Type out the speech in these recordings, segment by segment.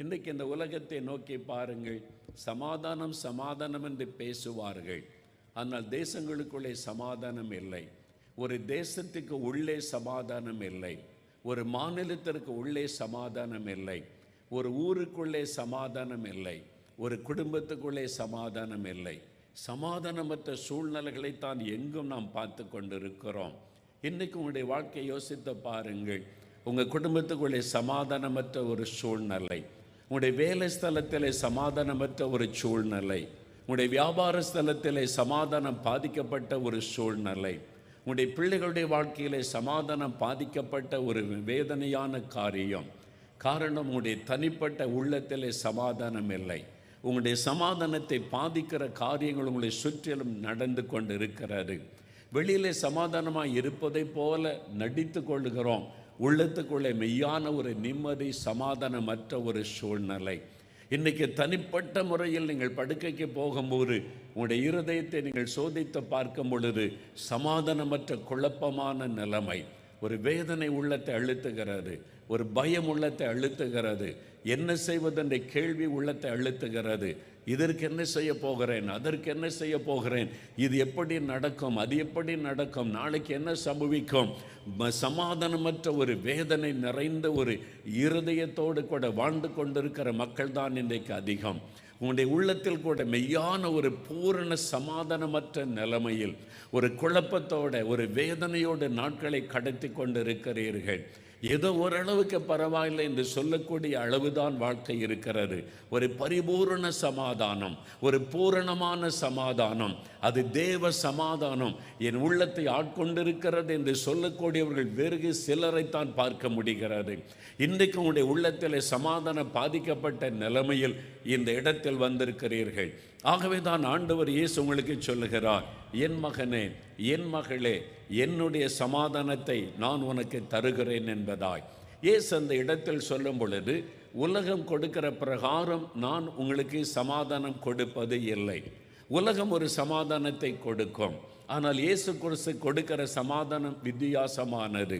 இன்றைக்கு இந்த உலகத்தை நோக்கி பாருங்கள். சமாதானம் சமாதானம் என்று பேசுவார்கள். ஆனால் தேசங்களுக்குள்ளே சமாதானம் இல்லை. ஒரு தேசத்துக்கு உள்ளே சமாதானம் இல்லை. ஒரு மாநிலத்திற்கு உள்ளே சமாதானம் இல்லை. ஒரு ஊருக்குள்ளே சமாதானம் இல்லை. ஒரு குடும்பத்துக்குள்ளே சமாதானம் இல்லை. சமாதானமற்ற சூழ்நிலைகளை தான் எங்கும் நாம் பார்த்து கொண்டிருக்கிறோம். இன்றைக்கு உங்களுடைய வாழ்க்கையை யோசித்து பாருங்கள். உங்கள் குடும்பத்துக்குள்ளே சமாதானமற்ற ஒரு சூழ்நிலை. உங்களுடைய வேலை ஸ்தலத்திலே சமாதானமற்ற ஒரு சூழ்நிலை. உங்களுடைய வியாபார ஸ்தலத்திலே சமாதானம் பாதிக்கப்பட்ட ஒரு சூழ்நிலை. உங்களுடைய பிள்ளைகளுடைய வாழ்க்கையிலே சமாதானம் பாதிக்கப்பட்ட ஒரு வேதனையான காரியம். காரணம் உங்களுடைய தனிப்பட்ட உள்ளத்திலே சமாதானம் இல்லை. உங்களுடைய சமாதானத்தை பாதிக்கிற காரியங்கள் உங்களை சுற்றிலும் நடந்து கொண்டு இருக்கிறது வெளியிலே சமாதானமாக இருப்பதை போல நடித்து கொள்ளுகிறோம். உள்ளத்துக்குள்ளே மெய்யான ஒரு நிம்மதி சமாதானமற்ற ஒரு சூழ்நிலை. இன்றைக்கி தனிப்பட்ட முறையில் நீங்கள் படுக்கைக்கு போகும்போது உங்களுடைய இருதயத்தை நீங்கள் சோதித்து பார்க்கும் பொழுது சமாதானமற்ற குழப்பமான நிலைமை. ஒரு வேதனை உள்ளத்தை அழுத்துகிறது ஒரு பயம் உள்ளத்தை அழுத்துகிறது என்ன செய்வதென்ற கேள்வி உள்ளத்தை அழுத்துகிறது. இதற்கு என்ன செய்ய போகிறேன்? அதற்கு என்ன செய்ய போகிறேன்? இது எப்படி நடக்கும்? அது எப்படி நடக்கும்? நாளைக்கு என்ன சம்பவிக்கும்? சமாதானமற்ற ஒரு வேதனை நிறைந்த ஒரு இருதயத்தோடு கூட வாழ்ந்து கொண்டிருக்கிற மக்கள் தான் இன்றைக்கு அதிகம். உங்களுடைய உள்ளத்தில் கூட மெய்யான ஒரு பூரண சமாதானமற்ற நிலைமையில் ஒரு குழப்பத்தோட ஒரு வேதனையோடு நாட்களை கடத்தி கொண்டிருக்கிறீர்கள். ஏதோ ஓரளவுக்கு பரவாயில்லை என்று சொல்லக்கூடிய அளவுதான் வாழ்க்கை இருக்கிறது. ஒரு பரிபூரண சமாதானம் ஒரு பூரணமான சமாதானம். அது தேவ சமாதானம். என் உள்ளத்தை ஆட்கொண்டிருக்கிறது என்று சொல்லக்கூடியவர்கள் வெறுகு சிலரைத்தான் பார்க்க முடிகிறது. இன்றைக்கு உங்களுடைய உள்ளத்தில் சமாதானம் பாதிக்கப்பட்ட நிலைமையில் இந்த இடத்தில் வந்திருக்கிறீர்கள். ஆகவே தான் ஆண்டவர் இயேசு உங்களுக்கு சொல்லுகிறார் என் மகனே என் மகளே என்னுடைய சமாதானத்தை நான் உனக்கு தருகிறேன் என்பதாய். இயேசு அந்த இடத்தில் சொல்லும் பொழுது உலகம் கொடுக்கிற பிரகாரம் நான் உங்களுக்கு சமாதானம் கொடுப்பது இல்லை. உலகம் ஒரு சமாதானத்தை கொடுக்கும். ஆனால் இயேசு கிறிஸ்து கொடுக்கிற சமாதானம் வித்தியாசமானது.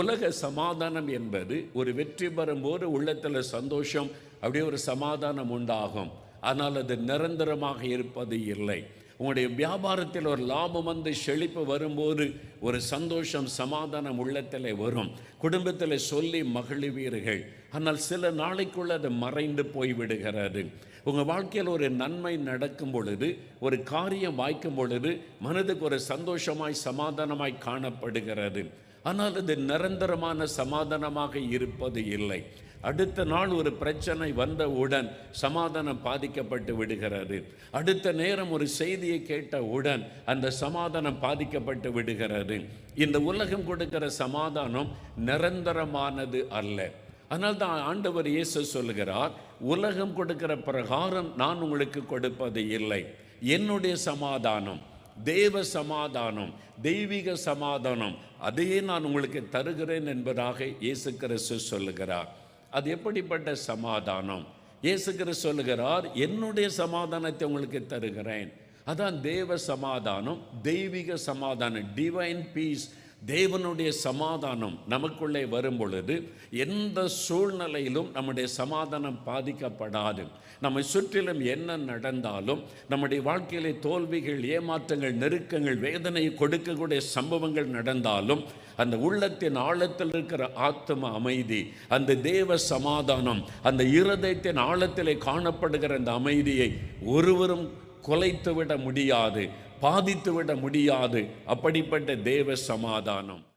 உலக சமாதானம் என்பது ஒரு வெற்றி பெறும்போது உள்ளத்தில் சந்தோஷம் அப்படியே ஒரு சமாதானம் உண்டாகும். ஆனால் அது நிரந்தரமாக இருப்பது இல்லை. உங்களுடைய வியாபாரத்தில் ஒரு லாபம் வந்து செழிப்பு வரும்போது ஒரு சந்தோஷம் சமாதானம் உள்ளத்தில் வரும். குடும்பத்தில் சொல்லி மகிழ்வீர்கள். ஆனால் சில நாளைக்குள்ள அது மறைந்து போய்விடுகிறது. உங்கள் வாழ்க்கையில் ஒரு நன்மை நடக்கும் பொழுது ஒரு காரியம் வாய்க்கும் பொழுது மனதுக்கு ஒரு சந்தோஷமாய் சமாதானமாய் காணப்படுகிறது. ஆனால் அது நிரந்தரமான சமாதானமாக இருப்பது இல்லை. அடுத்த நாள் ஒரு பிரச்சனை வந்தவுடன் சமாதானம் பாதிக்கப்பட்டு விடுகிறது. அடுத்த நேரம் ஒரு செய்தியை கேட்டவுடன் அந்த சமாதானம் பாதிக்கப்பட்டு விடுகிறது. இந்த உலகம் கொடுக்கிற சமாதானம் நிரந்தரமானது அல்ல. அதனால் தான் ஆண்டவர் இயேசு சொல்லுகிறார் உலகம் கொடுக்கிற பிரகாரம் நான் உங்களுக்கு கொடுப்பது இல்லை. என்னுடைய சமாதானம் தேவ சமாதானம் தெய்வீக சமாதானம் அதையே நான் உங்களுக்கு தருகிறேன் என்பதாக இயேசு கிறிஸ்து சொல்லுகிறார். அது எப்படிப்பட்ட சமாதானம்? இயேசு சொல்லுகிறார் என்னுடைய சமாதானத்தை உங்களுக்கு தருகிறேன். அதான் தேவ சமாதானம் தெய்வீக சமாதானம் டிவைன் பீஸ் தேவனுடைய சமாதானம் நமக்குள்ளே வரும் பொழுது எந்த சூழ்நிலையிலும் நம்முடைய சமாதானம் பாதிக்கப்படாது. நம்மை சுற்றிலும் என்ன நடந்தாலும் நம்முடைய வாழ்க்கையிலே தோல்விகள் ஏமாற்றங்கள் நெருக்கங்கள் வேதனை கொடுக்கக்கூடிய சம்பவங்கள் நடந்தாலும் அந்த உள்ளத்தின் ஆழத்தில் இருக்கிற ஆத்ம அமைதி அந்த தேவ சமாதானம் அந்த இருதயத்தின் ஆழத்திலே காணப்படுகிற அந்த அமைதியை ஒருவரும் குலைத்துவிட முடியாது. பாதித்து விட முடியாது. அப்படிப்பட்ட தேவ சமாதானம்.